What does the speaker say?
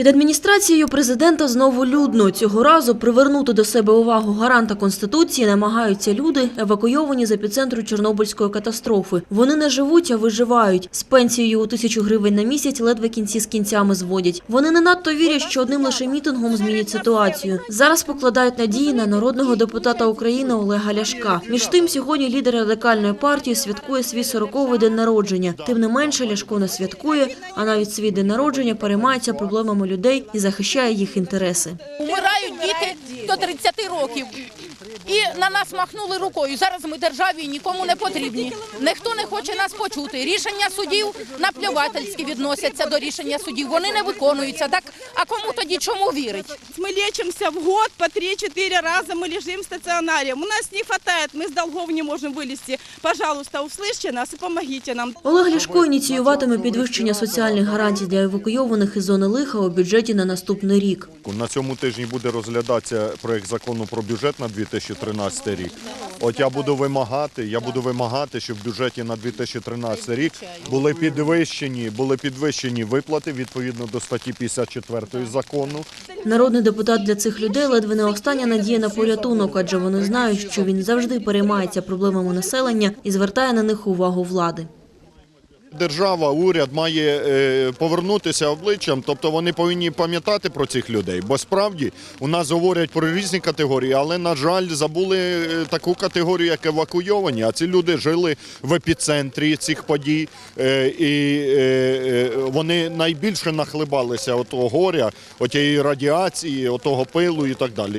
Під адміністрацією президента знову людно. Цього разу привернути до себе увагу гаранта Конституції намагаються люди, евакуйовані з епіцентру Чорнобильської катастрофи. Вони не живуть, а виживають. З пенсією у тисячу гривень на місяць ледве кінці з кінцями зводять. Вони не надто вірять, що одним лише мітингом змінять ситуацію. Зараз покладають надії на народного депутата України Олега Ляшка. Між тим, сьогодні лідер радикальної партії святкує свій 40-й день народження. Тим не менше, Ляшко не святкує, а навіть свій день народження переймається проблемами людей і захищає їх інтереси. Вмирають діти до 30 років. І на нас махнули рукою. Зараз ми державі нікому не потрібні. Ніхто не хоче нас почути. Рішення судів наплювательськи відносяться до рішення судів. Вони не виконуються. Так а кому тоді чому вірить? Мы лечимся в год по 3-4 раза, мы лежим в стационаре. У нас не хватает, мы с долгов не можем вылезти. Пожалуйста, услышьте нас и помогите нам. Олег Ляшко ініціюватиме підвищення соціальних гарантій для евакуйованих із зони лиха у бюджеті на наступний рік. На цьому тижні буде розглядатися проект закону про бюджет на 2013 рік. От я буду вимагати, я буду вимагати, щоб в бюджеті на 2013 рік були підвищені, були підвищені виплати відповідно до статті 54 закону. Народний депутат для цих людей ледве не остання надія на порятунок, адже вони знають, що він завжди переймається проблемами населення і звертає на них увагу влади. Держава, уряд має е, повернутися обличчям, тобто вони повинні пам'ятати про цих людей. Бо справді у нас говорять про різні категорії, але на жаль, забули е, таку категорію, як евакуйовані. А ці люди жили в епіцентрі цих подій, е, і вони найбільше нахлибалися отого горя, отієї радіації, отого пилу і так далі.